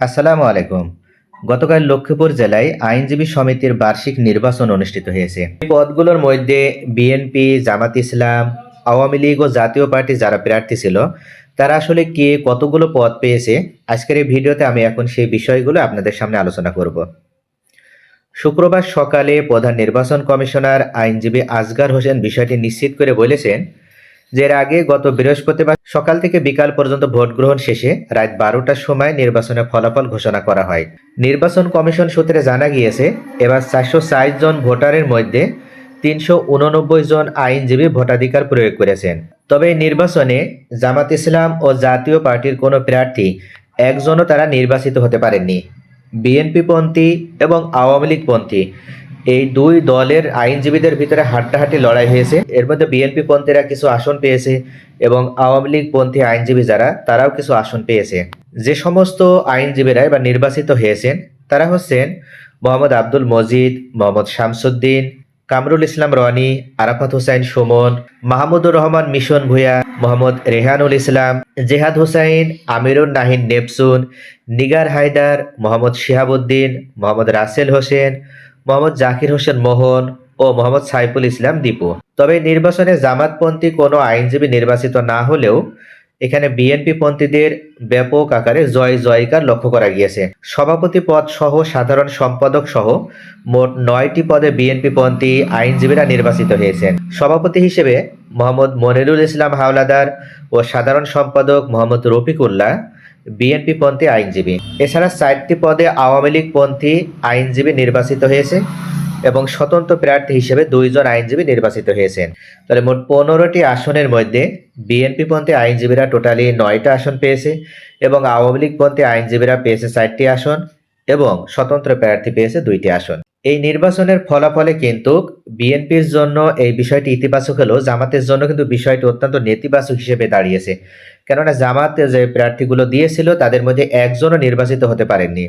আসসালামু আলাইকুম। গতকাল লক্ষ্মীপুর জেলায় আইনজীবী সমিতির বার্ষিক নির্বাচন অনুষ্ঠিত হয়েছে। পদগুলোর মধ্যে বিএনপি, জামাত ইসলাম, আওয়ামী লীগ ও জাতীয় পার্টি যারা প্রার্থী ছিল, তারা আসলে কে কতগুলো পদ পেয়েছে, আজকের এই ভিডিওতে আমি এখন সেই বিষয়গুলো আপনাদের সামনে আলোচনা করব। শুক্রবার সকালে প্রধান নির্বাচন কমিশনার আইনজীবী আজগার হোসেন বিষয়টি নিশ্চিত করে বলেছেন এর আগে গত বৃহস্পতিবার সকাল থেকে বিকাল পর্যন্ত ভোট গ্রহণ শেষে রাত বারোটার সময় নির্বাচনের ফলাফল ঘোষণা করা হয়। নির্বাচন কমিশন সূত্রে জানা গিয়েছে, এবার চারশো ষাট জন ভোটারের মধ্যে তিনশো উননব্বই জন আইনজীবী ভোটাধিকার প্রয়োগ করেছেন। তবে নির্বাচনে জামাত ইসলাম ও জাতীয় পার্টির কোনো প্রার্থী, একজনও তারা নির্বাচিত হতে পারেননি। বিএনপিপন্থী এবং আওয়ামী লীগপন্থী এই দুই দলের আইনজীবীদের ভিতরে হাড্ডাহাড্ডি লড়াই হয়েছে। এর মধ্যে বিএনপি পন্থীরা কিছু আসন পেয়েছে এবং আওয়ামী লীগ পন্থী আইনজীবী যারা, তারাও কিছু আসন পেয়েছে। যে সমস্ত আইনজীবীরা এবার নির্বাচিত হয়েছেন, তারা হচ্ছেন মোহাম্মদ আব্দুল মজিদ, মোহাম্মদ শামসুদ্দিন, কামরুল ইসলাম রনি, আরাফাত হোসাইন সুমন, মাহমুদুর রহমান মিশন ভূঁইয়া, মোহাম্মদ রেহানুল ইসলাম, জেহাদ হোসাইন, আমিরুন নাহিন নেপসুন নিগার হায়দার, মোহাম্মদ শিহাবুদ্দিন, মোহাম্মদ রাসেল হোসেন মোহাম্মদ জাকির হোসেন মোহন ও মোহাম্মদ সাইফুল ইসলাম দীপু। তবে নির্বাচনে জামাতপন্থী কোনো আইনজীবী নির্বাচিত না হলেও এখানে বিএনপি পন্থীদের ব্যাপক আকারে জয় জয়কার লক্ষ্য করা গিয়েছে। সভাপতি পদ সহ সাধারণ সম্পাদক সহ মোট নয়টি পদে বিএনপি পন্থী আইনজীবীরা নির্বাচিত হয়েছেন। সভাপতি হিসেবে মোহাম্মদ মনিরুল ইসলাম হাওলাদার ও সাধারণ সম্পাদক মোহাম্মদ রফিকুল্লাহ বিএনপি পন্থী আইনজীবী। এছাড়া চারটি পদে আওয়ামী লীগ পন্থী আইনজীবী নির্বাচিত হয়েছে এবং স্বতন্ত্র প্রার্থী হিসেবে দুইজন আইনজীবী নির্বাচিত হয়েছেন। তাহলে মোট পনেরোটি আসনের মধ্যে বিএনপি পন্থী আইনজীবীরা টোটালি নয়টা আসন পেয়েছে এবং আওয়ামী লীগ পন্থী আইনজীবীরা পেয়েছে চারটি আসন এবং স্বতন্ত্র প্রার্থী পেয়েছে দুইটি আসন। এই নির্বাচনের ফলাফলে কিন্তু বিএনপির জন্য এই বিষয়টি ইতিবাচক হলেও জামাতের জন্য কিন্তু বিষয়টি অত্যন্ত নেতিবাচক হিসেবে দাঁড়িয়েছে। কেননা জামাত যে প্রার্থীগুলো দিয়েছিল তাদের মধ্যে একজনও নির্বাচিত হতে পারেননি।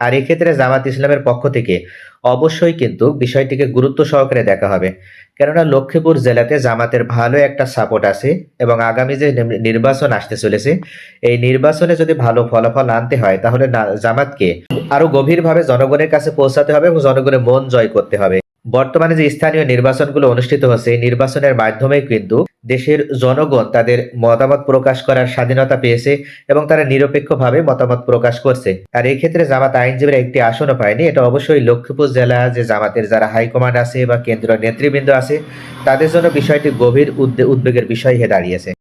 আর এক্ষেত্রে জামাত ইসলামের পক্ষ থেকে অবশ্যই কিন্তু বিষয়টিকে গুরুত্ব সহকারে দেখা হবে। কেননা লক্ষ্মীপুর জেলাতে জামাতের ভালো একটা সাপোর্ট আছে এবং আগামী যে নির- নির্বাচন আসতে চলেছে, এই নির্বাচনে যদি ভালো ফলাফল আনতে হয়, তাহলে জামাতকে আরও গভীরভাবে জনগণের কাছে পৌঁছাতে হবে এবং জনগণের মন জয় করতে হবে। বর্তমানে যে স্থানীয় নির্বাচনগুলো অনুষ্ঠিত হচ্ছে নির্বাচনের মাধ্যমে কিন্তু দেশের জনগণ তাদের মতামত প্রকাশ করার স্বাধীনতা পেয়েছে এবং তারা নিরপেক্ষভাবে মতামত প্রকাশ করছে। আর এই ক্ষেত্রে জামাত আইনজীবীরা একটি আসনও পায়নি। এটা অবশ্যই লক্ষ্মীপুর জেলা যে জামাতের যারা হাইকমান্ড আছে বা কেন্দ্রীয় নেতৃবৃন্দ আছে, তাদের জন্য বিষয়টি গভীর উদ্বে- উদ্বেগের বিষয় হয়ে দাঁড়িয়েছে।